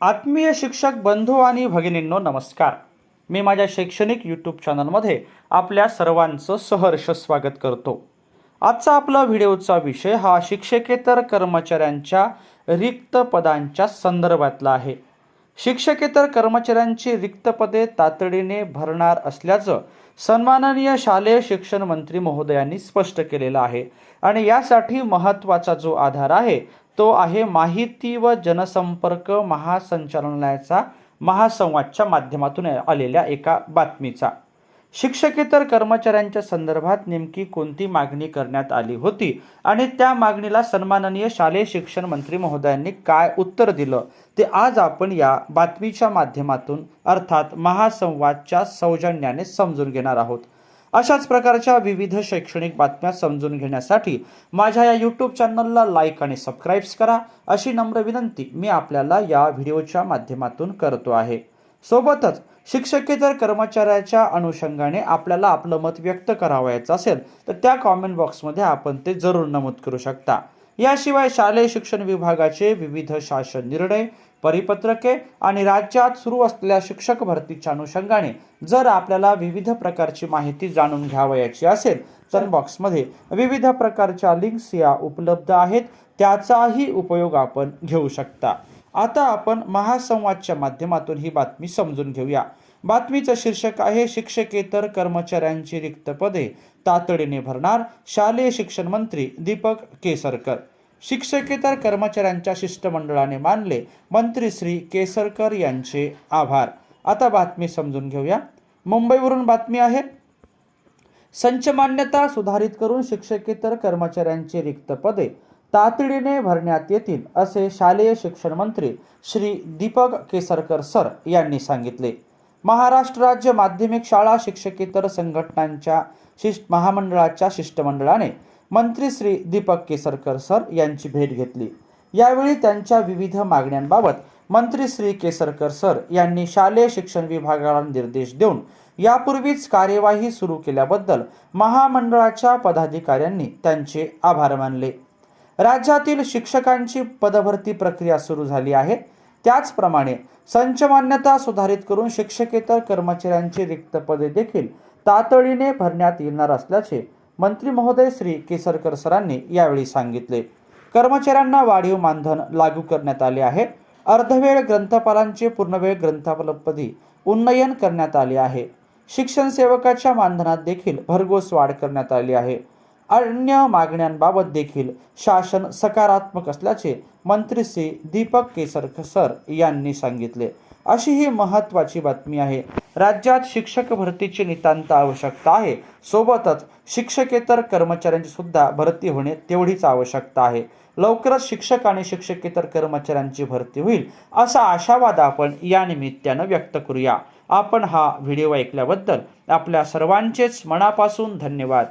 आत्मीय शिक्षक बंधू आणि भगिनींनो नमस्कार. मी माझ्या शैक्षणिक यूट्यूब चॅनलमध्ये आपल्या सर्वांचं सहर्ष स्वागत करतो. आजचा आपला व्हिडिओचा विषय हा शिक्षकेतर कर्मचाऱ्यांच्या रिक्त पदांच्या संदर्भातला आहे. शिक्षकेतर कर्मचाऱ्यांची रिक्त पदे तातडीने भरणार असल्याचं सन्माननीय शालेय शिक्षण मंत्री महोदयांनी स्पष्ट केलेलं आहे. आणि यासाठी महत्त्वाचा जो आधार आहे तो आहे माहिती व जनसंपर्क महासंचालनालयाचा महासंवादच्या माध्यमातून आलेल्या एका बातमीचा. शिक्षकेतर कर्मचाऱ्यांच्या संदर्भात नेमकी कोणती मागणी करण्यात आली होती आणि त्या मागणीला सन्माननीय शालेय शिक्षण मंत्री महोदयांनी काय उत्तर दिलं ते आज आपण या बातमीच्या माध्यमातून अर्थात महासंवादच्या सौजन्याने समजून घेणार आहोत. अशाच प्रकारच्या विविध शैक्षणिक बातम्या समजून घेण्यासाठी माझ्या या यूट्यूब चॅनलला लाईक आणि सबस्क्राईब्स करा. अशी नम्र विनंती मी आपल्याला या व्हिडिओच्या माध्यमातून करतो आहे. सोबतच शिक्षकेतर कर्मचाऱ्याच्या अनुषंगाने आपल्याला आपलं मत व्यक्त करावायचं असेल तर त्या कॉमेंट बॉक्समध्ये आपण ते जरूर नमूद करू शकता. याशिवाय शालेय शिक्षण विभागाचे विविध शासन निर्णय परिपत्रके आणि राज्यात सुरू असलेल्या शिक्षक भरतीच्या अनुषंगाने जर आपल्याला विविध प्रकारची माहिती जाणून घ्यावयाची असेल तर बॉक्समध्ये विविध प्रकारच्या लिंक्स या उपलब्ध आहेत. त्याचाही उपयोग आपण घेऊ शकता. आता आपण महासंवादच्या माध्यमातून ही बातमी समजून घेऊया. बातमीचं शीर्षक आहे शिक्षकेतर कर्मचाऱ्यांची रिक्त पदे. तातडीने भरणार शालेय शिक्षण मंत्री दीपक केसरकर. शिक्षकेतर कर्मचाऱ्यांच्या शिष्टमंडळाने मानले मंत्री श्री केसरकर यांचे आभार. आता बातमी समजून घेऊया. मुंबईवरून बातमी आहे. संच मान्यता सुधारित करून शिक्षकेतर कर्मचाऱ्यांची रिक्त पदे तातडीने भरण्यात येतील असे शालेय शिक्षण मंत्री श्री दीपक केसरकर सर यांनी सांगितले. महाराष्ट्र राज्य माध्यमिक शाळा शिक्षकेतर संघटनांच्या शिष्ट महामंडळाच्या शिष्टमंडळाने मंत्री श्री दीपक केसरकर सर यांची भेट घेतली. यावेळी त्यांच्या विविध मागण्यांबाबत मंत्री श्री केसरकर सर यांनी शालेय शिक्षण विभागाला निर्देश देऊन यापूर्वीच कार्यवाही सुरू केल्याबद्दल महामंडळाच्या पदाधिकाऱ्यांनी त्यांचे आभार मानले. राज्यातील शिक्षकांची पदभरती प्रक्रिया सुरू झाली आहे. त्याचप्रमाणे संच मान्यता सुधारित करून शिक्षकेतर कर्मचाऱ्यांची रिक्त पदे देखील तातडीने भरण्यात येणार असल्याचे मंत्री महोदय श्री केसरकर सरांनी यावेळी सांगितले. कर्मचाऱ्यांना वाढीव मानधन लागू करण्यात आले आहे. अर्धवेळ ग्रंथपालांचे पूर्णवेळ ग्रंथपालपदी उन्नयन करण्यात आले आहे. शिक्षण सेवकाच्या मानधनात देखील भरघोस वाढ करण्यात आली आहे. अन्य मागण्यांबाबत देखील शासन सकारात्मक असल्याचे मंत्री श्री दीपक केसरकर सर यांनी सांगितले. अशी ही महत्त्वाची बातमी आहे. राज्यात शिक्षक भरतीची नितांत आवश्यकता आहे. सोबतच शिक्षकेतर कर्मचाऱ्यांची सुद्धा भरती होणे तेवढीच आवश्यकता आहे. लवकरच शिक्षक आणि शिक्षकेतर कर्मचाऱ्यांची भरती होईल असा आशावाद आपण या निमित्तानं व्यक्त करूया. आपण हा व्हिडिओ ऐकल्याबद्दल आपल्या सर्वांचेच मनापासून धन्यवाद.